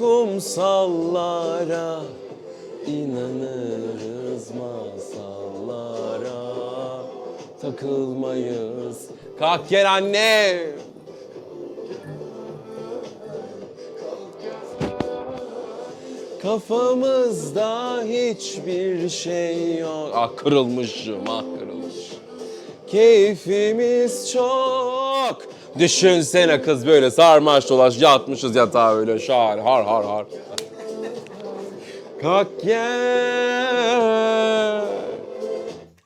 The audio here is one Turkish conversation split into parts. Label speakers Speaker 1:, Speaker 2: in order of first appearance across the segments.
Speaker 1: kumsallara inanırız masallara takılmayız. Kalk gel anne. Kafamızda hiçbir şey yok. Ah kırılmışım, ah kırılmış. Keyfimiz çok. Düşünsene kız böyle sarmaş dolaş yatmışız yatağa öyle şar har har har. Kalk gel.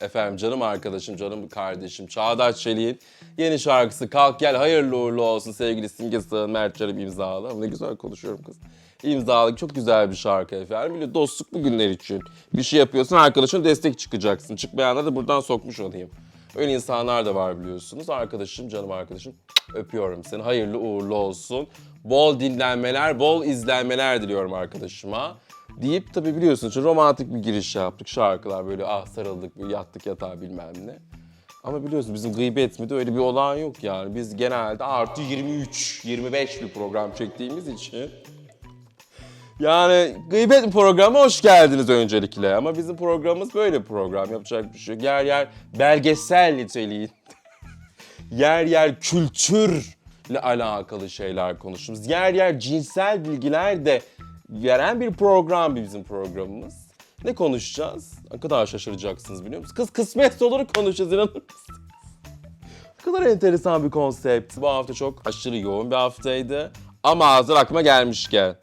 Speaker 1: Efendim canım arkadaşım, canım kardeşim Çağdaş Çelik'in yeni şarkısı Kalk Gel hayırlı uğurlu olsun sevgili Simge Sığın, Mert Canım imzalı. Ne güzel konuşuyorum kız. İmzalı çok güzel bir şarkı efendim. Böyle dostluk bugünler için. Bir şey yapıyorsun arkadaşına destek çıkacaksın. Çıkmayanları da buradan sokmuş olayım. Öyle insanlar da var biliyorsunuz. Arkadaşım, canım arkadaşım öpüyorum seni. Hayırlı uğurlu olsun. Bol dinlenmeler, bol izlenmeler diliyorum arkadaşıma. Deyip tabii biliyorsunuz romantik bir giriş yaptık. Şarkılar böyle ah sarıldık, bir yattık yatağa bilmem ne. Ama biliyorsunuz bizim gıybet mi de öyle bir olağan yok yani. Biz genelde artı 23, 25 bir program çektiğimiz için. Yani gıybet programı hoş geldiniz öncelikle. Ama bizim programımız böyle bir program. Yapacak bir şey. Yer yer belgesel niteliği. yer yer kültürle alakalı şeyler konuştuğumuz. Yer yer cinsel bilgiler de veren bir program bizim programımız. Ne konuşacağız? Ne kadar şaşıracaksınız biliyor musunuz? Kız kısmetse olur konuşacağız inanır mısınız? Ne kadar enteresan bir konsept. Bu hafta çok aşırı yoğun bir haftaydı. Ama hazır aklıma gelmişken.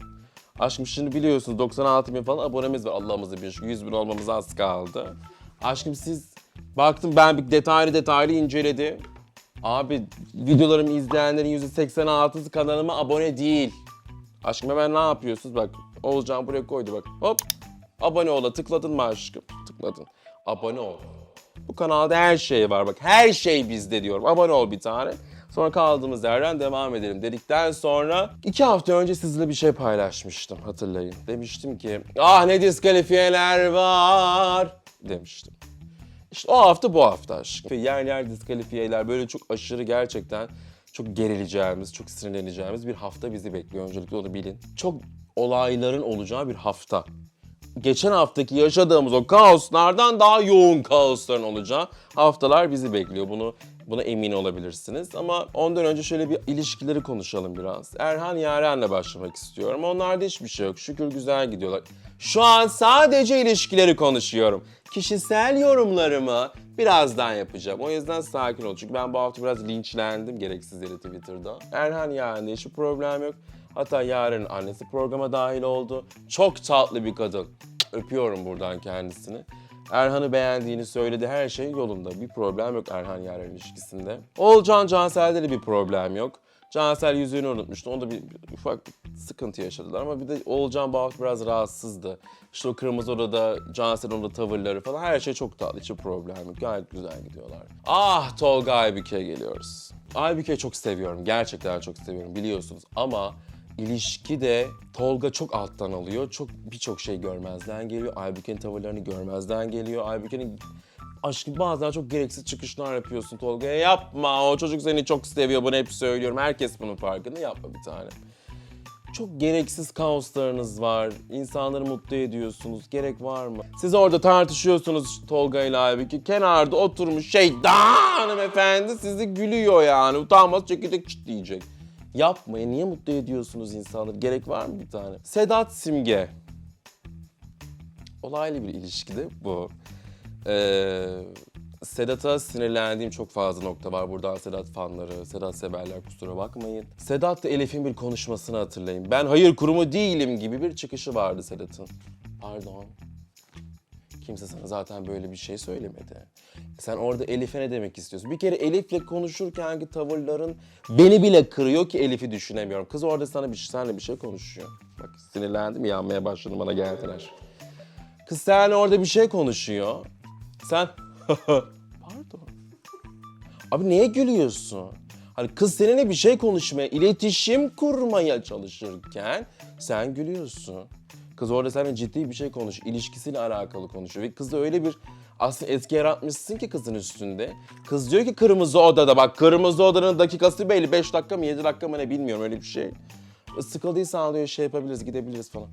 Speaker 1: Aşkım şimdi biliyorsunuz 96 bin falan abonemiz var Allah'ımıza bir şükür. 100 bin olmamız az kaldı. Aşkım siz baktım ben bir detaylı detaylı inceledim. Abi videolarımı izleyenlerin %86'sı kanalıma abone değil. Aşkım hemen ne yapıyorsunuz? Bak Oğulcan buraya koydu bak. Hop abone ola tıkladın mı aşkım? Tıkladın. Abone ol. Bu kanalda her şey var bak her şey bizde diyorum. Abone ol bir tane. Sonra kaldığımız yerden devam edelim dedikten sonra iki hafta önce sizinle bir şey paylaşmıştım hatırlayın. Demiştim ki ah ne diskalifiyeler var demiştim. İşte o hafta bu hafta aşkım. Yer yer diskalifiyeler böyle çok aşırı gerçekten çok gerileceğimiz, çok sinirleneceğimiz bir hafta bizi bekliyor. Öncelikle onu bilin. Çok olayların olacağı bir hafta geçen haftaki yaşadığımız o kaoslardan daha yoğun kaosların olacağı haftalar bizi bekliyor. Bunu buna emin olabilirsiniz. Ama ondan önce şöyle bir ilişkileri konuşalım biraz. Erhan Yaren'le başlamak istiyorum. Onlarda hiçbir şey yok. Şükür güzel gidiyorlar. Şu an sadece ilişkileri konuşuyorum. Kişisel yorumlarımı birazdan yapacağım. O yüzden sakin ol. Çünkü ben bu hafta biraz linçlendim gereksiz yere Twitter'da. Erhan Yaren'de hiçbir problem yok. Hatta Yaren'in annesi programa dahil oldu. Çok tatlı bir kadın. Öpüyorum buradan kendisini. Erhan'ı beğendiğini söyledi. Her şey yolunda. Bir problem yok Erhan Yaren ilişkisinde. Oğulcan Cansel'de de bir problem yok. Cansel yüzüğünü unutmuştu. Onda bir, bir ufak bir sıkıntı yaşadılar ama bir de Oğulcan hafta biraz rahatsızdı. İşte o kırmızı odada Cansel'in orada tavırları falan her şey çok tatlı. Hiç problem yok. Gayet güzel gidiyorlar. Ah Tolga Aybüke'ye geliyoruz. Aybüke'yi çok seviyorum. Gerçekten çok seviyorum biliyorsunuz. Ama ilişkide Tolga çok alttan alıyor. Çok birçok şey görmezden geliyor. Aybüke'nin tavırlarını görmezden geliyor. Aybüke'nin aşkı bazen çok gereksiz çıkışlar yapıyorsun Tolga'ya. Yapma o çocuk seni çok seviyor bunu hep söylüyorum. Herkes bunun farkında yapma bir tane. Çok gereksiz kaoslarınız var. İnsanları mutlu ediyorsunuz. Gerek var mı? Siz orada tartışıyorsunuz Tolga ile Aybüke. Kenarda oturmuş şeytan hanımefendi sizi gülüyor yani. Utanmaz çekirdek çitleyecek. Yapmayın. Niye mutlu ediyorsunuz insanları? Gerek var mı bir tane? Sedat Simge. Olaylı bir ilişkide bu. Ee, Sedat'a sinirlendiğim çok fazla nokta var. Buradan Sedat fanları, Sedat severler kusura bakmayın. Sedat da Elif'in bir konuşmasını hatırlayın. Ben hayır kurumu değilim gibi bir çıkışı vardı Sedat'ın. Pardon. Kimse sana zaten böyle bir şey söylemedi. Sen orada Elif'e ne demek istiyorsun? Bir kere Elif'le konuşurkenki tavırların beni bile kırıyor ki Elif'i düşünemiyorum. Kız orada sana bir senle bir şey konuşuyor. Bak sinirlendim, yanmaya başladım bana geldiler. Kız sen orada bir şey konuşuyor. Sen pardon. Abi neye gülüyorsun? Hani kız seninle bir şey konuşmaya, iletişim kurmaya çalışırken sen gülüyorsun. Kız orada seninle ciddi bir şey konuş, ilişkisiyle alakalı konuşuyor. Ve kız da öyle bir aslında etki yaratmışsın ki kızın üstünde. Kız diyor ki kırmızı odada bak kırmızı odanın dakikası belli 5 dakika mı 7 dakika mı ne bilmiyorum öyle bir şey. Sıkıldıysan diyor şey yapabiliriz, gidebiliriz falan.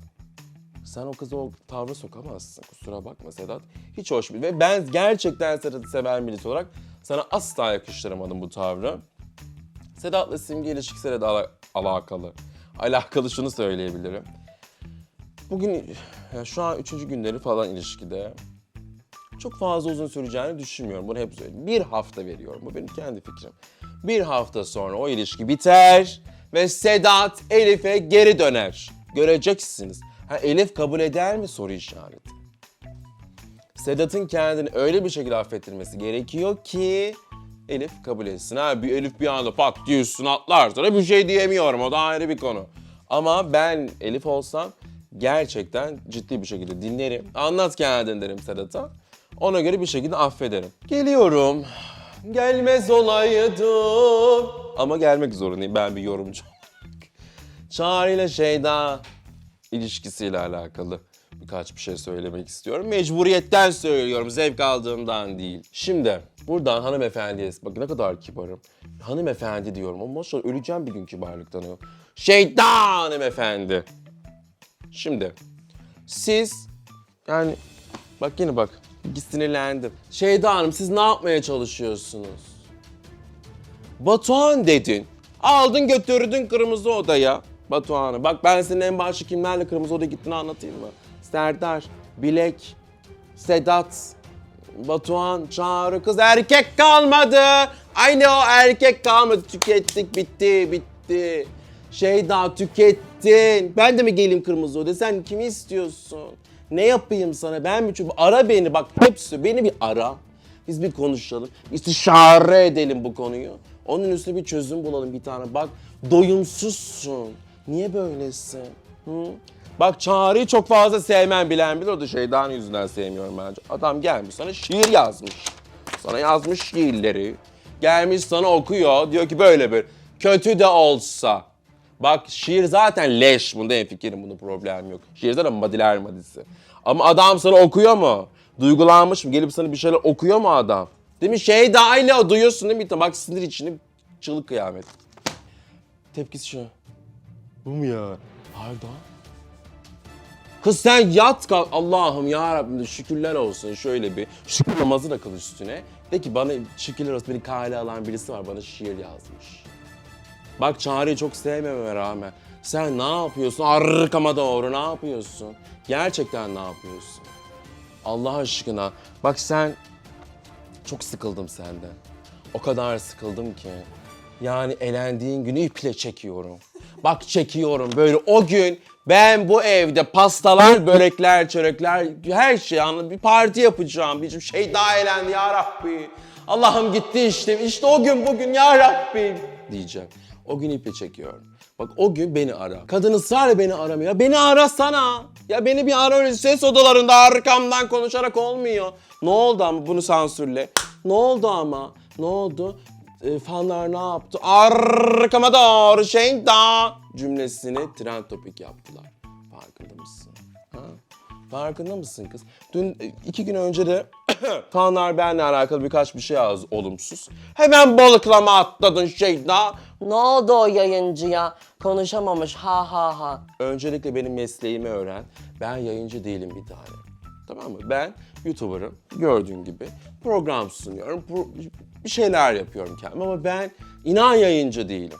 Speaker 1: Sen o kızı o tavra sokamazsın. Kusura bakma Sedat. Hiç hoş bir... Ve ben gerçekten Sedat'ı seven birisi olarak sana asla yakıştıramadım bu tavrı. Sedat'la Simge ilişkisiyle de ala- alakalı. Alakalı şunu söyleyebilirim. Bugün ya şu an üçüncü günleri falan ilişkide. Çok fazla uzun süreceğini düşünmüyorum. Bunu hep söyledim. Bir hafta veriyorum. Bu benim kendi fikrim. Bir hafta sonra o ilişki biter ve Sedat Elif'e geri döner. Göreceksiniz. Ha, Elif kabul eder mi soru işareti. Sedat'ın kendini öyle bir şekilde affettirmesi gerekiyor ki Elif kabul etsin. Ha bir Elif bir anda pat diye üstüne atlar sonra bir şey diyemiyorum. O da ayrı bir konu. Ama ben Elif olsam gerçekten ciddi bir şekilde dinlerim. Anlat kendin derim Sedat'a. Ona göre bir şekilde affederim. Geliyorum. Gelmez olaydım. Ama gelmek zorundayım ben bir yorumcu. Çağrı ile Şeyda ilişkisiyle alakalı birkaç bir şey söylemek istiyorum. Mecburiyetten söylüyorum, zevk aldığımdan değil. Şimdi buradan hanımefendiye, bak ne kadar kibarım. Hanımefendi diyorum ama maşallah öleceğim bir gün kibarlıktan. ya. Şeyda hanımefendi. Şimdi siz yani bak yine bak sinirlendim. Şeyda Hanım siz ne yapmaya çalışıyorsunuz? Batuhan dedin. Aldın götürdün kırmızı odaya. Batuhan'ı. Bak ben senin en başta kimlerle kırmızı odaya gittiğini anlatayım mı? Serdar, Bilek, Sedat, Batuhan, Çağrı kız erkek kalmadı. Aynı o erkek kalmadı. Tükettik bitti bitti. Şeyda tükettin. Ben de mi geleyim kırmızı odaya? Sen kimi istiyorsun? Ne yapayım sana? Ben mi? Çünkü ara beni bak hepsi. Beni bir ara. Biz bir konuşalım. İstişare edelim bu konuyu. Onun üstüne bir çözüm bulalım bir tane. Bak doyumsuzsun. Niye böylesin? Hı? Bak Çağrı'yı çok fazla sevmem bilen bilir. O da şeydan yüzünden sevmiyorum bence. Adam gelmiş sana şiir yazmış. Sana yazmış şiirleri. Gelmiş sana okuyor. Diyor ki böyle böyle. Kötü de olsa. Bak şiir zaten leş. Bunda en fikrim. Bunda problem yok. Şiir zaten madiler madisi. Ama adam sana okuyor mu? Duygulanmış mı? Gelip sana bir şeyler okuyor mu adam? Değil mi? Şey dahil o duyuyorsun değil mi? Bak sinir içini çığlık kıyamet. Tepkisi şu. Bu mu ya? Pardon. Kız sen yat kalk. Allah'ım ya Rabbim şükürler olsun şöyle bir. Şükür namazı da kıl üstüne. De ki bana şükürler olsun beni kale alan birisi var bana şiir yazmış. Bak Çağrı'yı çok sevmememe rağmen sen ne yapıyorsun? Arkama doğru ne yapıyorsun? Gerçekten ne yapıyorsun? Allah aşkına bak sen çok sıkıldım senden. O kadar sıkıldım ki. Yani elendiğin günü iple çekiyorum. Bak çekiyorum böyle o gün ben bu evde pastalar, börekler, çörekler her şey anladın. Bir parti yapacağım. Bir şey daha elendi ya Rabbi. Allah'ım gitti işte. İşte o gün bugün ya Rabbi diyeceğim. O gün iple çekiyorum. Bak o gün beni ara. Kadın ısrarla beni aramıyor. Beni arasana. Ya beni bir ara öyle ses odalarında arkamdan konuşarak olmuyor. Ne oldu ama bunu sansürle. Ne oldu ama? Ne oldu? E, fanlar ne yaptı? Arkama doğru şey da cümlesini trend topik yaptılar. Farkında mısın? Ha? Farkında mısın kız? Dün e, iki gün önce de fanlar benimle alakalı birkaç bir şey yazdı olumsuz. Hemen balıklama atladın şey da.
Speaker 2: Ne oldu o yayıncıya? Konuşamamış ha ha ha.
Speaker 1: Öncelikle benim mesleğimi öğren. Ben yayıncı değilim bir tane. Tamam mı? Ben YouTuber'ım. Gördüğün gibi. Program sunuyorum. pro- bir şeyler yapıyorum kendim ama ben inan yayıncı değilim.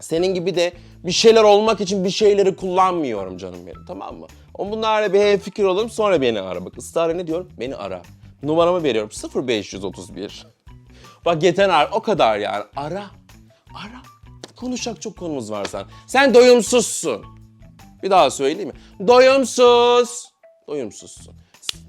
Speaker 1: Senin gibi de bir şeyler olmak için bir şeyleri kullanmıyorum canım benim tamam mı? Bunlarla bir fikir olalım sonra beni ara. Bak ısrarla ne diyorum? Beni ara. Numaramı veriyorum 0531. Bak yeter ar- o kadar yani. Ara. Ara. Konuşacak çok konumuz var sen. Sen doyumsuzsun. Bir daha söyleyeyim mi? Doyumsuz. Doyumsuzsun.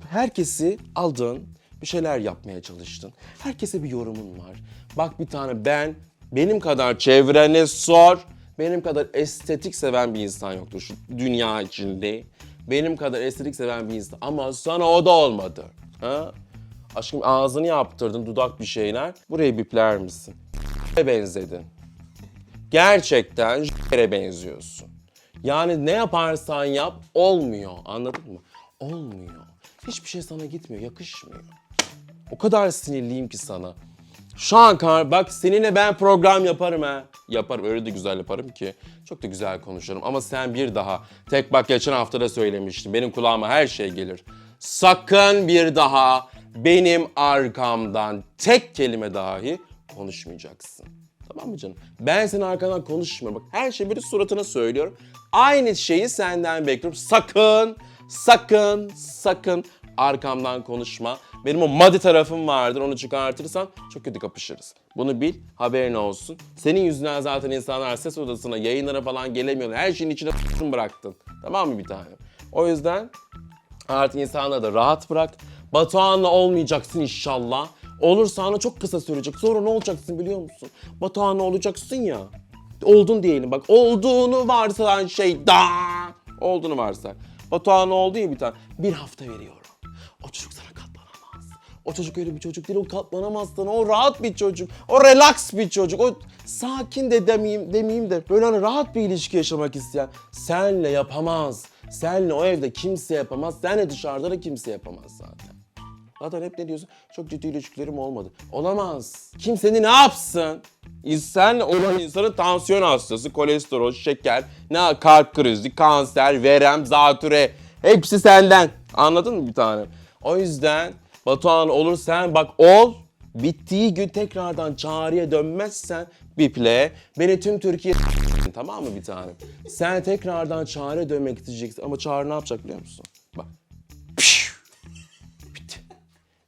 Speaker 1: Herkesi aldın, bir şeyler yapmaya çalıştın. Herkese bir yorumun var. Bak bir tane ben, benim kadar çevrene sor. Benim kadar estetik seven bir insan yoktur şu dünya içinde. Benim kadar estetik seven bir insan. Ama sana o da olmadı. Ha? Aşkım ağzını yaptırdın, dudak bir şeyler. Burayı bipler misin? benzedin. Gerçekten yere benziyorsun. Yani ne yaparsan yap olmuyor. Anladın mı? Olmuyor. Hiçbir şey sana gitmiyor, yakışmıyor. O kadar sinirliyim ki sana. Şu an kar, bak seninle ben program yaparım ha. Yaparım öyle de güzel yaparım ki. Çok da güzel konuşurum ama sen bir daha. Tek bak geçen hafta da söylemiştim. Benim kulağıma her şey gelir. Sakın bir daha benim arkamdan tek kelime dahi konuşmayacaksın. Tamam mı canım? Ben senin arkandan konuşmuyorum. Bak her şeyi böyle suratına söylüyorum. Aynı şeyi senden bekliyorum. Sakın, sakın, sakın arkamdan konuşma. Benim o maddi tarafım vardır. Onu çıkartırsan çok kötü kapışırız. Bunu bil, haberin olsun. Senin yüzünden zaten insanlar ses odasına, yayınlara falan gelemiyorlar. Her şeyin içine bıraktın. Tamam mı bir tane? O yüzden Artık insanları da rahat bırak. Batuhan'la olmayacaksın inşallah. Olursa ana çok kısa sürecek. Sonra ne olacaksın biliyor musun? Batuhan'la olacaksın ya. Oldun diyelim bak. Olduğunu varsayan şey da. Olduğunu varsa. Batuhan'la oldu ya bir tane. Bir hafta veriyorum. O çocuk sana katlanamaz. O çocuk öyle bir çocuk değil. O katlanamaz sana. O rahat bir çocuk. O relax bir çocuk. O sakin de demeyeyim, demeyeyim de böyle hani rahat bir ilişki yaşamak isteyen. Senle yapamaz. Senle o evde kimse yapamaz. Senle dışarıda da kimse yapamaz zaten. Zaten hep ne diyorsun? Çok ciddi ilişkilerim olmadı. Olamaz. Kim seni ne yapsın? Senle olan insanın tansiyon hastası, kolesterol, şeker, ne kalp krizi, kanser, verem, zatüre. Hepsi senden. Anladın mı bir tane? O yüzden Batuhan olur sen bak ol. Bittiği gün tekrardan çağrıya dönmezsen biple beni tüm Türkiye tamam mı bir tanem? Sen tekrardan çağrıya dönmek isteyeceksin ama çağrı ne yapacak biliyor musun? Bak. Bitti.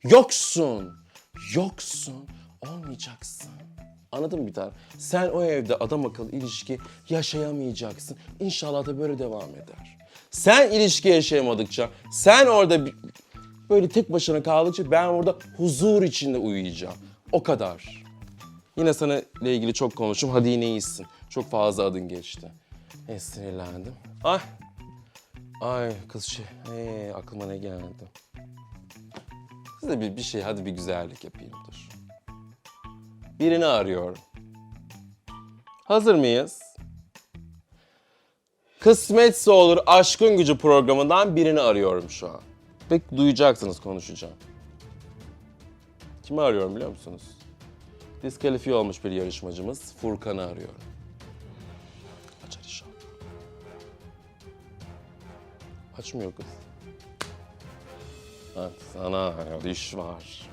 Speaker 1: Yoksun. Yoksun. Olmayacaksın. Anladın mı bir tane? Sen o evde adam akıllı ilişki yaşayamayacaksın. İnşallah da böyle devam eder. Sen ilişki yaşayamadıkça, sen orada böyle tek başına kaldıkça ben orada huzur içinde uyuyacağım. O kadar. Yine sana ile ilgili çok konuştum. Hadi yine iyisin. Çok fazla adın geçti. Ne sinirlendim. Ay. Ay kız şey. Ee, aklıma ne geldi? Size bir, bir şey hadi bir güzellik yapayım dur. Birini arıyorum. Hazır mıyız? Kısmetse olur aşkın gücü programından birini arıyorum şu an. Pek duyacaksınız konuşacağım. Kimi arıyorum biliyor musunuz? Diskalifiye olmuş bir yarışmacımız Furkan'ı arıyorum. Açar inşallah. Açmıyor kız. Ha, sana iş var.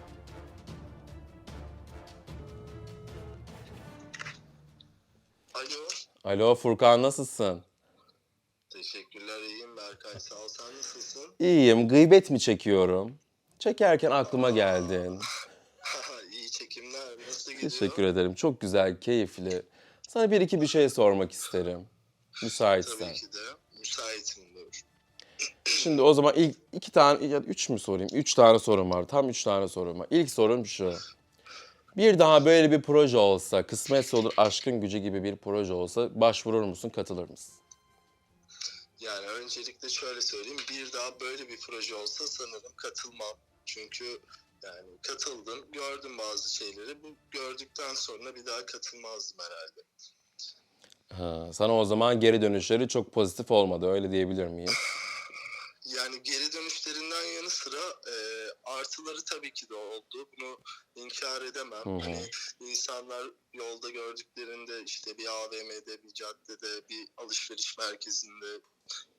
Speaker 3: Alo.
Speaker 1: Alo Furkan nasılsın?
Speaker 3: Teşekkürler iyiyim Berkay. Sağ ol. Sen nasılsın?
Speaker 1: İyiyim. Gıybet mi çekiyorum? Çekerken aklıma geldin.
Speaker 3: İyi çekimler. Nasıl gidiyor?
Speaker 1: Teşekkür ederim. Çok güzel, keyifli. Sana bir iki bir şey sormak isterim.
Speaker 3: Tabii
Speaker 1: Müsaitsen.
Speaker 3: ki de. Müsaitim buyur.
Speaker 1: Şimdi o zaman ilk iki tane ya da üç mü sorayım? Üç tane sorum var. Tam üç tane sorum var. İlk sorum şu. Bir daha böyle bir proje olsa, kısmetse olur aşkın gücü gibi bir proje olsa başvurur musun, katılır mısın?
Speaker 3: Yani öncelikle şöyle söyleyeyim. Bir daha böyle bir proje olsa sanırım katılmam. Çünkü yani katıldım, gördüm bazı şeyleri. Bu gördükten sonra bir daha katılmazdım herhalde.
Speaker 1: Ha, sana o zaman geri dönüşleri çok pozitif olmadı, öyle diyebilir miyim?
Speaker 3: Yani geri dönüşlerinden yanı sıra e, artıları tabii ki de oldu. Bunu inkar edemem.
Speaker 1: Hı hı.
Speaker 3: Hani insanlar yolda gördüklerinde işte bir AVM'de, bir caddede, bir alışveriş merkezinde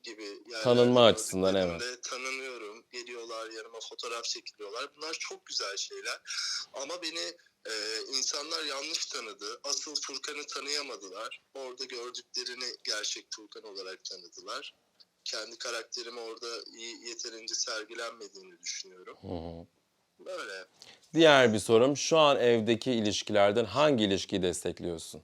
Speaker 3: gibi yerlerde
Speaker 1: Tanınma açısından, evet.
Speaker 3: Tanınıyorum. Geliyorlar yanıma fotoğraf çekiliyorlar. Bunlar çok güzel şeyler. Ama beni e, insanlar yanlış tanıdı. Asıl Furkan'ı tanıyamadılar. Orada gördüklerini gerçek Furkan olarak tanıdılar kendi karakterimi orada iyi yeterince sergilenmediğini düşünüyorum.
Speaker 1: Hı hı.
Speaker 3: Böyle.
Speaker 1: Diğer bir sorum, şu an evdeki ilişkilerden hangi ilişkiyi destekliyorsun?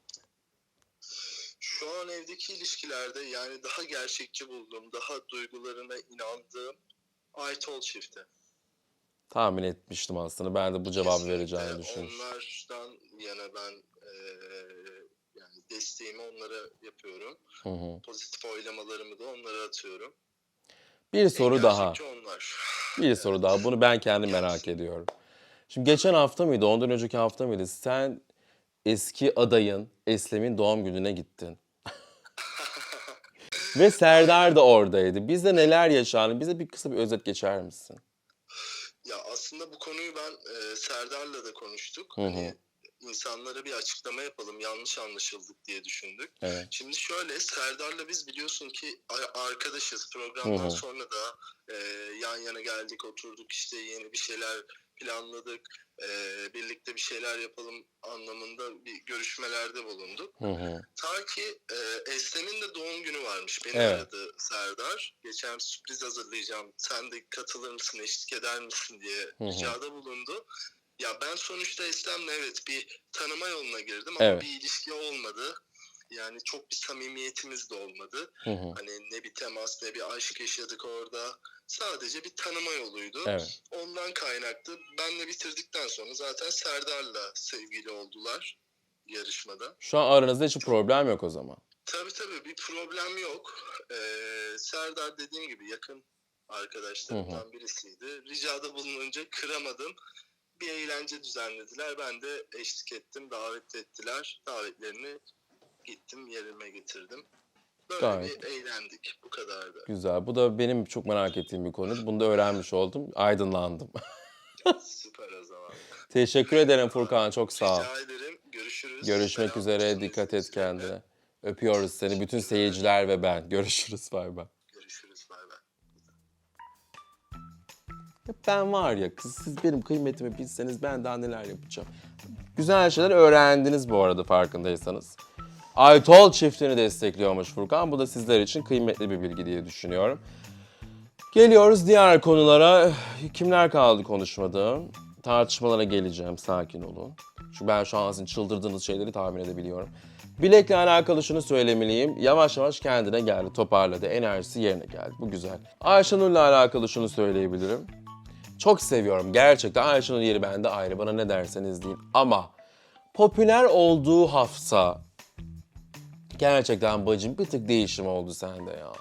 Speaker 3: Şu an evdeki ilişkilerde yani daha gerçekçi bulduğum, daha duygularına inandığım Aytol çifti.
Speaker 1: Tahmin etmiştim aslında. Ben de bu cevabı
Speaker 3: Kesinlikle
Speaker 1: vereceğini düşünmüştüm.
Speaker 3: Onlardan yana ben eee, yani desteğimi onlara yapıyorum.
Speaker 1: Hı hı.
Speaker 3: Pozitif oylamalarımı da onlara atıyorum.
Speaker 1: Bir soru
Speaker 3: En
Speaker 1: daha.
Speaker 3: onlar.
Speaker 1: Bir soru daha. Bunu ben kendim merak ediyorum. Şimdi geçen hafta mıydı, ondan önceki hafta mıydı? Sen eski adayın Eslem'in doğum gününe gittin. Ve Serdar da oradaydı. Bizde neler yaşandı? Bize bir kısa bir özet geçer misin?
Speaker 3: Ya aslında bu konuyu ben e, Serdar'la da konuştuk.
Speaker 1: Hı hı.
Speaker 3: Hani insanlara bir açıklama yapalım. Yanlış anlaşıldık diye düşündük.
Speaker 1: Evet.
Speaker 3: Şimdi şöyle Serdar'la biz biliyorsun ki arkadaşız. Programdan
Speaker 1: Hı hı.
Speaker 3: sonra da e, yan yana geldik, oturduk işte yeni bir şeyler planladık. E, birlikte bir şeyler yapalım anlamında bir görüşmelerde bulunduk.
Speaker 1: Hı hı.
Speaker 3: Ta ki e, Eslem'in de doğum günü varmış. Beni
Speaker 1: Evet.
Speaker 3: aradı Serdar. Geçen sürpriz hazırlayacağım. Sen de katılır mısın, eşlik eder misin diye
Speaker 1: hı.
Speaker 3: ricada bulundu. Ya ben sonuçta Eslem'le evet bir tanıma yoluna girdim ama
Speaker 1: Evet.
Speaker 3: bir ilişki olmadı. Yani çok bir samimiyetimiz de olmadı.
Speaker 1: Hı hı.
Speaker 3: Hani ne bir temas ne bir aşk yaşadık orada. Sadece bir tanıma yoluydu.
Speaker 1: Evet.
Speaker 3: Ondan kaynaklı. Benle bitirdikten sonra zaten Serdar'la sevgili oldular yarışmada.
Speaker 1: Şu an aranızda hiç problem yok o zaman.
Speaker 3: Tabii tabii bir problem yok. Ee, Serdar dediğim gibi yakın arkadaşlarımdan birisiydi. Ricada bulununca kıramadım. Bir eğlence düzenlediler. Ben de eşlik ettim, davet ettiler. Davetlerini gittim, yerime getirdim. Böyle
Speaker 1: Gayet.
Speaker 3: bir eğlendik. Bu kadardı.
Speaker 1: Güzel. Bu da benim çok merak ettiğim bir konu. Bunu da öğrenmiş oldum. Aydınlandım.
Speaker 3: Süper o zaman.
Speaker 1: Teşekkür ederim Furkan. Çok sağ ol.
Speaker 3: Rica ederim. Görüşürüz.
Speaker 1: Görüşmek
Speaker 3: Selam
Speaker 1: üzere.
Speaker 3: olsun
Speaker 1: Dikkat et kendine. Öpüyoruz seni. Bütün seyirciler ve ben. Görüşürüz. Bay bay.
Speaker 3: Görüşürüz. Bay bay.
Speaker 1: Ya Ben var ya kız siz benim kıymetimi bilseniz ben daha neler yapacağım. Güzel şeyler öğrendiniz bu arada farkındaysanız. Aytol çiftini destekliyormuş Furkan. Bu da sizler için kıymetli bir bilgi diye düşünüyorum. Geliyoruz diğer konulara. Kimler kaldı konuşmadı? Tartışmalara geleceğim. Sakin olun. Çünkü ben şu an sizin çıldırdığınız şeyleri tahmin edebiliyorum. Bilekle alakalı şunu söylemeliyim. Yavaş yavaş kendine geldi, toparladı. Enerjisi yerine geldi. Bu güzel. Ayşenur'la alakalı şunu söyleyebilirim. Çok seviyorum gerçekten. Ayşenur yeri bende ayrı. Bana ne derseniz deyin. Ama popüler olduğu hafta gerçekten bacım bir tık değişim oldu sende ya.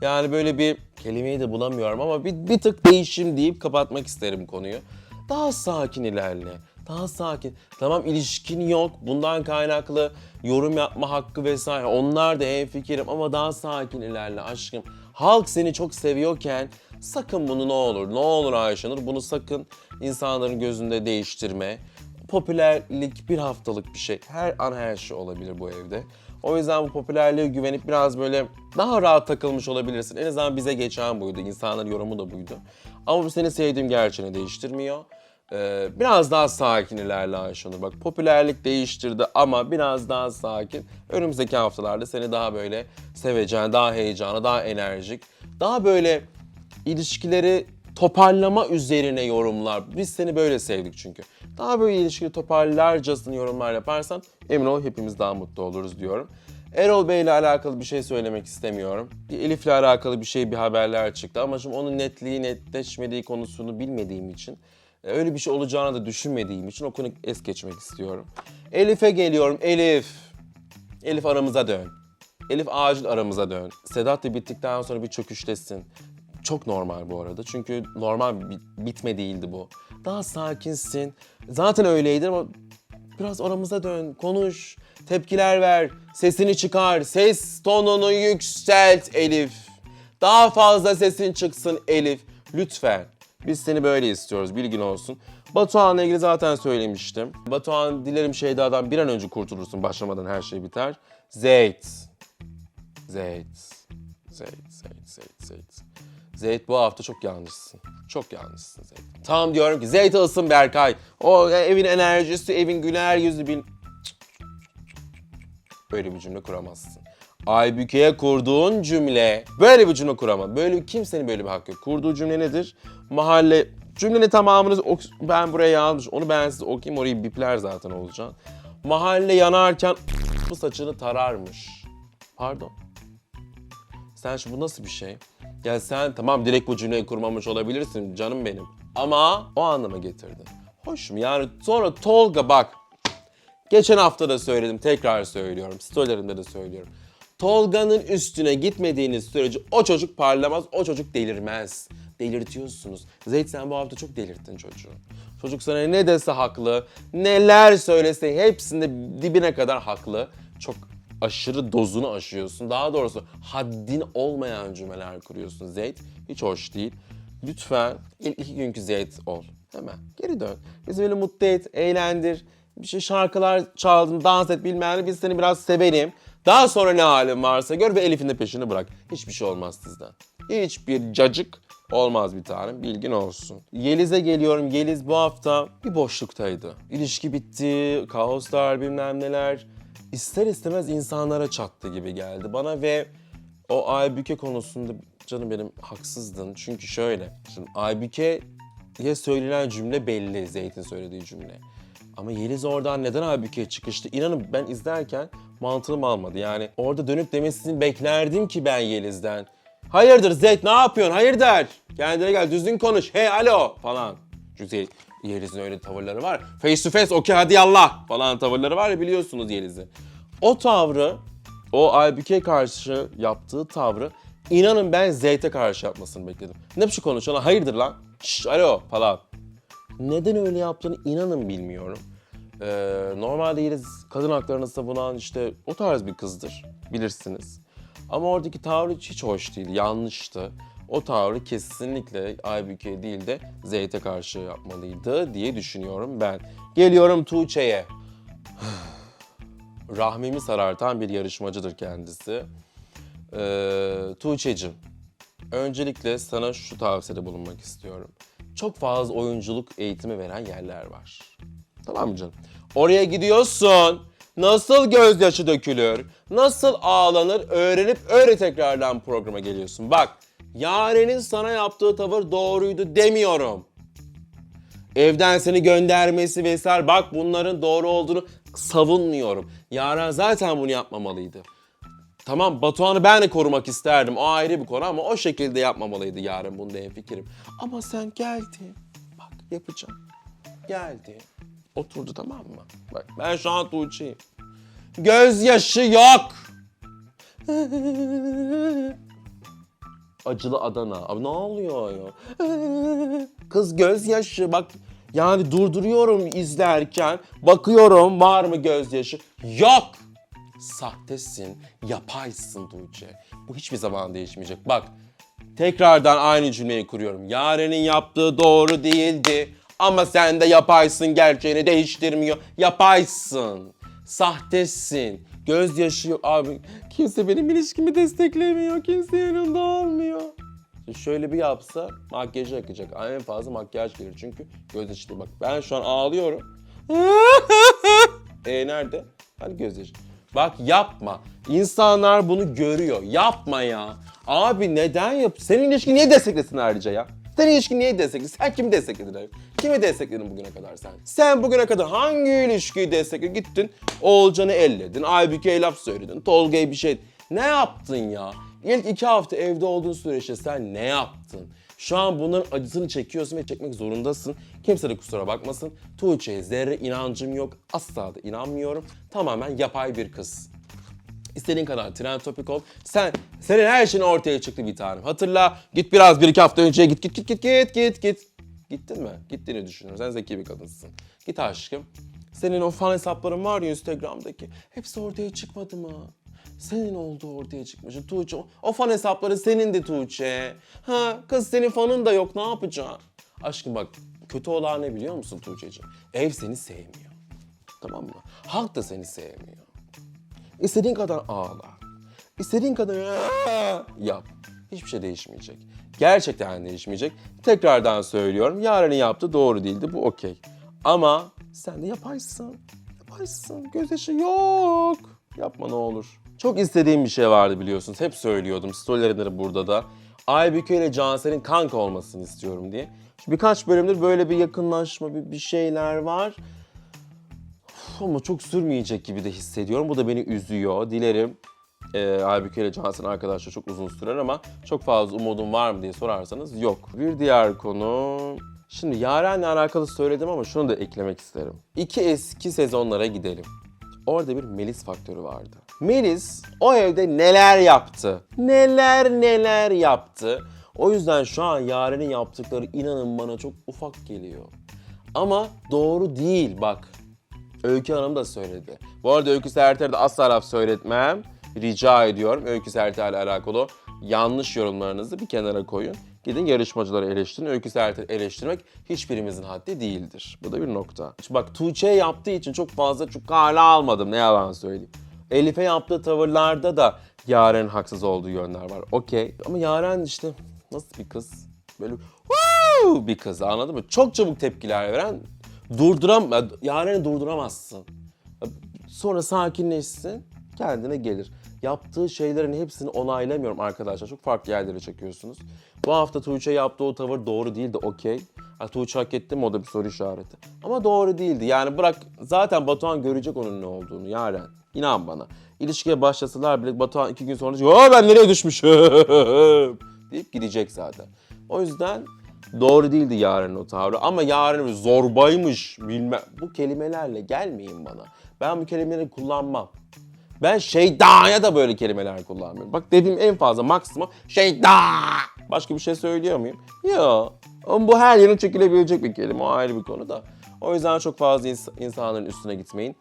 Speaker 1: Yani böyle bir kelimeyi de bulamıyorum ama bir, bir tık değişim deyip kapatmak isterim konuyu. Daha sakin ilerle. Daha sakin. Tamam ilişkin yok. Bundan kaynaklı yorum yapma hakkı vesaire. Onlar da en fikrim ama daha sakin ilerle aşkım. Halk seni çok seviyorken sakın bunu ne olur, ne olur Ayşenur bunu sakın insanların gözünde değiştirme. Popülerlik bir haftalık bir şey. Her an her şey olabilir bu evde. O yüzden bu popülerliğe güvenip biraz böyle daha rahat takılmış olabilirsin. En azından bize geçen buydu. İnsanların yorumu da buydu. Ama bu seni sevdiğim gerçeğini değiştirmiyor. Ee, biraz daha sakin ilerle Ayşenur. Bak popülerlik değiştirdi ama biraz daha sakin. Önümüzdeki haftalarda seni daha böyle seveceğin, daha heyecanlı, daha enerjik, daha böyle ilişkileri toparlama üzerine yorumlar. Biz seni böyle sevdik çünkü. Daha böyle ilişkiyi toparlarcasına yorumlar yaparsan emin ol hepimiz daha mutlu oluruz diyorum. Erol Bey ile alakalı bir şey söylemek istemiyorum. Bir Elif'le alakalı bir şey bir haberler çıktı ama şimdi onun netliği netleşmediği konusunu bilmediğim için e, öyle bir şey olacağını da düşünmediğim için o konuyu es geçmek istiyorum. Elif'e geliyorum. Elif. Elif aramıza dön. Elif acil aramıza dön. Sedat da bittikten sonra bir çöküştesin. Çok normal bu arada. Çünkü normal bitme değildi bu. Daha sakinsin. Zaten öyleydin ama biraz aramıza dön, konuş, tepkiler ver, sesini çıkar, ses tonunu yükselt Elif. Daha fazla sesin çıksın Elif. Lütfen. Biz seni böyle istiyoruz, bilgin olsun. Batuhan'la ilgili zaten söylemiştim. Batuhan dilerim Şeyda'dan bir an önce kurtulursun, başlamadan her şey biter. Zeyt. Zeyt. Zeyt, Zeyt, Zeyt, Zeyt. Zeyt bu hafta çok yanlışsın. Çok yanlışsın Zeyt. Tam diyorum ki Zeyt alsın Berkay. O evin enerjisi, evin güler yüzü bil... Böyle bir cümle kuramazsın. Aybüke'ye kurduğun cümle böyle bir cümle kuramaz. Böyle kimsenin böyle bir hakkı yok. Kurduğu cümle nedir? Mahalle cümlenin tamamını ben buraya yazmış. Onu ben size okuyayım orayı bipler zaten olacak. Mahalle yanarken bu saçını tararmış. Pardon. Sen şu bu nasıl bir şey? Ya sen tamam direkt bu cümleyi kurmamış olabilirsin canım benim. Ama o anlama getirdin. Hoş mu? Yani sonra Tolga bak. Geçen hafta da söyledim tekrar söylüyorum. Storylerimde de söylüyorum. Tolga'nın üstüne gitmediğiniz sürece o çocuk parlamaz, o çocuk delirmez. Delirtiyorsunuz. Zeyt sen bu hafta çok delirttin çocuğu. Çocuk sana ne dese haklı, neler söylese hepsinde dibine kadar haklı. Çok aşırı dozunu aşıyorsun. Daha doğrusu haddin olmayan cümleler kuruyorsun Zeyt. Hiç hoş değil. Lütfen ilk iki günkü Zeyt ol. Hemen geri dön. Bizi böyle mutlu et, eğlendir. bir şey şarkılar çaldın, dans et bilmem biz seni biraz sevelim. Daha sonra ne halin varsa gör ve Elif'in de peşini bırak. Hiçbir şey olmaz sizden. Hiçbir cacık olmaz bir tanem. Bilgin olsun. Yeliz'e geliyorum. Yeliz bu hafta bir boşluktaydı. İlişki bitti, kaoslar bilmem neler. İster istemez insanlara çattı gibi geldi bana ve o Aybüke konusunda canım benim haksızdın. Çünkü şöyle. Şimdi Aybüke'ye söylenen cümle belli. Zeytin söylediği cümle. Ama Yeliz oradan neden Aybüke'ye çıkıştı? İnanın ben izlerken mantığım almadı. Yani orada dönüp demesini beklerdim ki ben Yeliz'den. Hayırdır Zeyt ne yapıyorsun? Hayırdır? Kendine gel düzgün konuş. Hey alo falan. Çünkü Yeliz'in öyle tavırları var. Face to face okey hadi yallah falan tavırları var ya biliyorsunuz Yeliz'i. O tavrı, o Aybüke karşı yaptığı tavrı inanın ben Zeyt'e karşı yapmasını bekledim. Ne biçim konuşuyorsun? Hayırdır lan? Şşş alo falan. Neden öyle yaptığını inanın bilmiyorum. Ee, normalde Yeliz kadın haklarını savunan işte o tarz bir kızdır. Bilirsiniz. Ama oradaki tavrı hiç hoş değil, yanlıştı. O tavrı kesinlikle Aybüke değil de Zeyt'e karşı yapmalıydı diye düşünüyorum ben. Geliyorum Tuğçe'ye. Rahmimi sarartan bir yarışmacıdır kendisi. Ee, Tuğçe'cim, öncelikle sana şu tavsiyede bulunmak istiyorum. Çok fazla oyunculuk eğitimi veren yerler var. Tamam mı canım? Oraya gidiyorsun. Nasıl gözyaşı dökülür, nasıl ağlanır öğrenip öyle tekrardan programa geliyorsun. Bak, Yaren'in sana yaptığı tavır doğruydu demiyorum. Evden seni göndermesi vesaire bak bunların doğru olduğunu savunmuyorum. Yaren zaten bunu yapmamalıydı. Tamam Batuhan'ı ben de korumak isterdim. O ayrı bir konu ama o şekilde yapmamalıydı yarın bunda en fikrim. Ama sen geldin. Bak yapacağım. Geldi. Oturdu tamam mı? Bak ben şu an Tuğçe'yim. Gözyaşı yok. Acılı Adana. Abi ne oluyor ya? Kız gözyaşı bak yani durduruyorum izlerken bakıyorum var mı gözyaşı? Yok. Sahtesin, yapaysın Tuğçe. Bu hiçbir zaman değişmeyecek. Bak tekrardan aynı cümleyi kuruyorum. Yaren'in yaptığı doğru değildi. Ama sen de yapaysın gerçeğini değiştirmiyor. Yapaysın. Sahtesin. Gözyaşı yok. Abi kimse benim ilişkimi desteklemiyor. Kimse yanımda olmuyor. Şöyle bir yapsa makyajı yakacak. En fazla makyaj gelir çünkü gözyaşı değil. Bak ben şu an ağlıyorum. e nerede? Hani gözyaşı? Bak yapma. İnsanlar bunu görüyor. Yapma ya. Abi neden yap? Senin ilişkin niye desteklesin ayrıca ya? Senin ilişkin niye desteklesin? Sen kimi destekledin abi? Kimi destekledin bugüne kadar sen? Sen bugüne kadar hangi ilişkiyi destekledin? Gittin Oğulcan'ı elledin, Aybüke'ye laf söyledin, Tolga'ya bir şey... Ne yaptın ya? İlk iki hafta evde olduğun süreçte sen ne yaptın? Şu an bunların acısını çekiyorsun ve çekmek zorundasın. Kimse de kusura bakmasın. Tuğçe'ye zerre inancım yok. Asla da inanmıyorum. Tamamen yapay bir kız. İstediğin kadar trend topik ol. Sen, senin her şeyin ortaya çıktı bir tanem. Hatırla, git biraz bir iki hafta önceye git, git, git, git, git, git, git. Gittin mi? Gittiğini düşünüyorum. Sen zeki bir kadınsın. Git aşkım. Senin o fan hesapların var ya Instagram'daki. Hepsi ortaya çıkmadı mı? Senin olduğu ortaya çıkmış. Tuğçe, o fan hesapları senin de Tuğçe. Ha, kız senin fanın da yok, ne yapacaksın? Aşkım bak, kötü olan ne biliyor musun Tuğçe'ciğim? Ev seni sevmiyor. Tamam mı? Halk da seni sevmiyor. İstediğin kadar ağla. İstediğin kadar yap. Hiçbir şey değişmeyecek. Gerçekten değişmeyecek. Tekrardan söylüyorum. Yaren'in yaptığı doğru değildi. Bu okey. Ama sen de yaparsın. Yaparsın. Gözyaşı yok. Yapma ne olur. Çok istediğim bir şey vardı biliyorsunuz. Hep söylüyordum. Storylerimde de burada da. Aybüke ile Cansel'in kanka olmasını istiyorum diye. Birkaç bölümdür böyle bir yakınlaşma, bir, bir şeyler var. Ama çok sürmeyecek gibi de hissediyorum. Bu da beni üzüyor. Dilerim e, Aybüke ile Cansın arkadaşlar çok uzun sürer ama çok fazla umudum var mı diye sorarsanız yok. Bir diğer konu... Şimdi Yaren'le alakalı söyledim ama şunu da eklemek isterim. İki eski sezonlara gidelim. Orada bir Melis faktörü vardı. Melis o evde neler yaptı? Neler neler yaptı? O yüzden şu an Yaren'in yaptıkları inanın bana çok ufak geliyor. Ama doğru değil bak. Öykü Hanım da söyledi. Bu arada Öykü Serter'e de asla laf söyletmem. Rica ediyorum Öykü Serter'le alakalı yanlış yorumlarınızı bir kenara koyun. Gidin yarışmacıları eleştirin. Öykü Sertel'i eleştirmek hiçbirimizin haddi değildir. Bu da bir nokta. Bak Tuğçe yaptığı için çok fazla çok kale almadım ne yalan söyleyeyim. Elif'e yaptığı tavırlarda da Yaren haksız olduğu yönler var. Okey. Ama Yaren işte nasıl bir kız? Böyle bir kız anladın mı? Çok çabuk tepkiler veren durduram Yaren'i durduramazsın. Sonra sakinleşsin, kendine gelir. Yaptığı şeylerin hepsini onaylamıyorum arkadaşlar. Çok farklı yerlere çekiyorsunuz. Bu hafta Tuğçe yaptığı o tavır doğru değildi, okey. Tuğçe hak etti mi o da bir soru işareti. Ama doğru değildi. Yani bırak zaten Batuhan görecek onun ne olduğunu Yaren. İnan bana. İlişkiye başlasalar bile Batuhan iki gün sonra "Aa ben nereye düşmüşüm deyip gidecek zaten. O yüzden doğru değildi Yaren'in o tavrı. Ama Yaren zorbaymış bilmem. Bu kelimelerle gelmeyin bana. Ben bu kelimeleri kullanmam. Ben şeydaya da böyle kelimeler kullanmıyorum. Bak dediğim en fazla maksimum şeyda. Başka bir şey söylüyor muyum? Yok. Ama bu her yerin çekilebilecek bir kelime. O ayrı bir konu da. O yüzden çok fazla ins- insanların üstüne gitmeyin.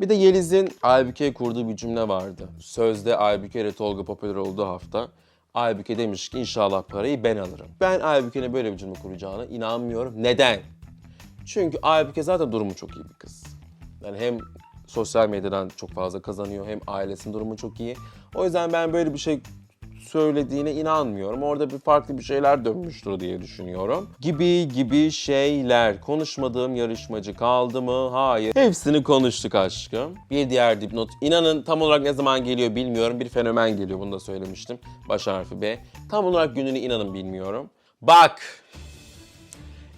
Speaker 1: Bir de Yeliz'in Aybüke'ye kurduğu bir cümle vardı. Sözde Aybüke ile Tolga popüler olduğu hafta. Aybüke demiş ki inşallah parayı ben alırım. Ben Aybüke'nin böyle bir cümle kuracağına inanmıyorum. Neden? Çünkü Aybüke zaten durumu çok iyi bir kız. Yani hem sosyal medyadan çok fazla kazanıyor hem ailesinin durumu çok iyi. O yüzden ben böyle bir şey söylediğine inanmıyorum. Orada bir farklı bir şeyler dönmüştür diye düşünüyorum. Gibi gibi şeyler. Konuşmadığım yarışmacı kaldı mı? Hayır. Hepsini konuştuk aşkım. Bir diğer dipnot. İnanın tam olarak ne zaman geliyor bilmiyorum. Bir fenomen geliyor. Bunu da söylemiştim. Baş harfi B. Tam olarak gününü inanın bilmiyorum. Bak.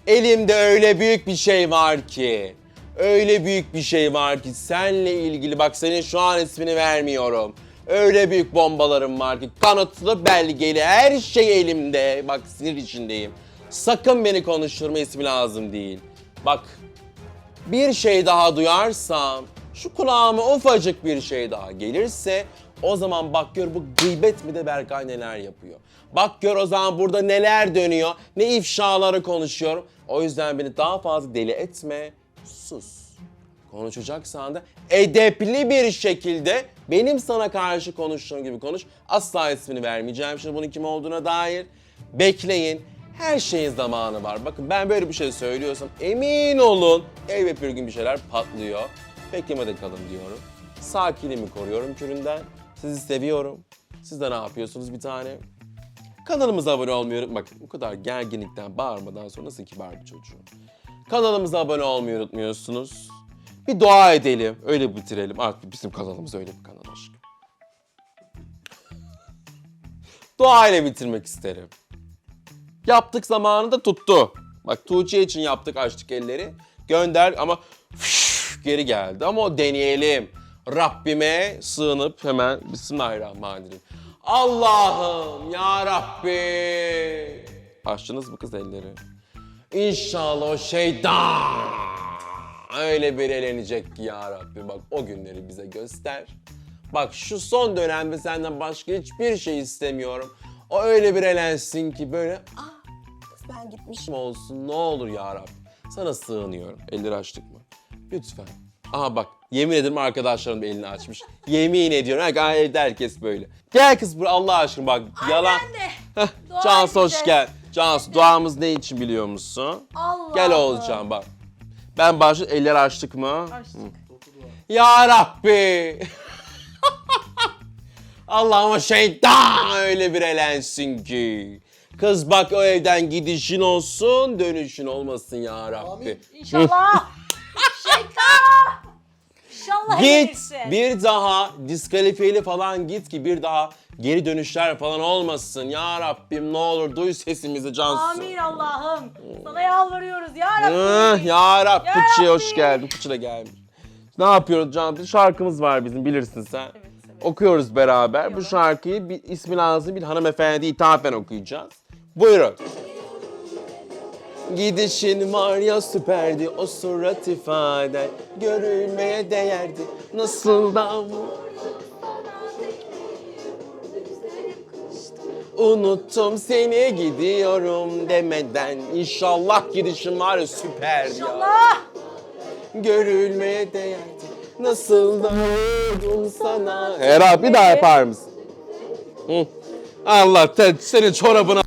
Speaker 1: Elimde öyle büyük bir şey var ki. Öyle büyük bir şey var ki senle ilgili bak senin şu an ismini vermiyorum. Öyle büyük bombalarım var ki kanıtlı belgeli her şey elimde. Bak sinir içindeyim. Sakın beni konuşturma ismi lazım değil. Bak bir şey daha duyarsam, şu kulağıma ufacık bir şey daha gelirse o zaman bak gör bu gıybet mi de Berkay neler yapıyor. Bak gör o zaman burada neler dönüyor, ne ifşaları konuşuyorum. O yüzden beni daha fazla deli etme, sus. Konuşacaksan da edepli bir şekilde benim sana karşı konuştuğum gibi konuş. Asla ismini vermeyeceğim şimdi bunun kim olduğuna dair. Bekleyin. Her şeyin zamanı var. Bakın ben böyle bir şey söylüyorsam emin olun elbet bir gün bir şeyler patlıyor. Beklemede kalın diyorum. Sakinimi koruyorum küründen. Sizi seviyorum. Siz de ne yapıyorsunuz bir tane? Kanalımıza abone olmayı unutmayın. Bak bu kadar gerginlikten bağırmadan sonra nasıl kibar bir çocuğum. Kanalımıza abone olmayı unutmuyorsunuz. Bir dua edelim. Öyle bitirelim. Artık bizim kanalımız öyle bir kanal aşkım. Dua ile bitirmek isterim. Yaptık zamanında tuttu. Bak Tuğçe için yaptık açtık elleri. Gönder ama füş, geri geldi. Ama deneyelim. Rabbime sığınıp hemen Bismillahirrahmanirrahim. Allah'ım ya Rabbi. Açtınız mı kız elleri? İnşallah o şeytan öyle bir eğlenecek ki ya Rabbi. Bak o günleri bize göster. Bak şu son dönemde senden başka hiçbir şey istemiyorum. O öyle bir eğlensin ki böyle ah ben gitmişim olsun ne olur ya Rabbi. Sana sığınıyorum. Elleri açtık mı? Lütfen. Aha bak yemin ederim arkadaşlarım da elini açmış. yemin ediyorum. Evde herkes böyle. Gel kız buraya Allah aşkına bak yalan. Heh,
Speaker 4: Dua
Speaker 1: Cansu hoş gel. Cansu duamız ne için biliyor musun?
Speaker 4: Allah
Speaker 1: Gel Oğuzcan bak. Ben başlı eller açtık mı?
Speaker 4: Açtık.
Speaker 1: Ya Rabbi. Allah'ıma şeytan öyle bir elensin ki. Kız bak o evden gidişin olsun, dönüşün olmasın ya Rabbi.
Speaker 4: İnşallah. Şeytan. İnşallah
Speaker 1: Git
Speaker 4: gelirse.
Speaker 1: bir daha diskalifiyeyle falan git ki bir daha geri dönüşler falan olmasın. Ya Rabbim ne olur duy sesimizi Cansu.
Speaker 4: Amin Allah'ım. Sana yalvarıyoruz ya
Speaker 1: Ah,
Speaker 4: Rabbi.
Speaker 1: ya Rabbi
Speaker 4: Ya
Speaker 1: hoş geldin. Puçi de gelmiş. Ne yapıyoruz Can? Şarkımız var bizim bilirsin sen.
Speaker 4: Evet, evet.
Speaker 1: Okuyoruz beraber. Bu şarkıyı bir ismi lazım bir hanımefendi ithafen okuyacağız. Buyurun. Gidişin var ya süperdi o surat ifaden Görülmeye değerdi. Nasıl da Unuttum seni gidiyorum demeden. İnşallah gidişin var ya süperdi ya.
Speaker 4: Allah.
Speaker 1: Görülmeye değerdi. Nasıl da vurdum sana? Hera bir daha yapar mısın? Hı. Allah te, senin çorabına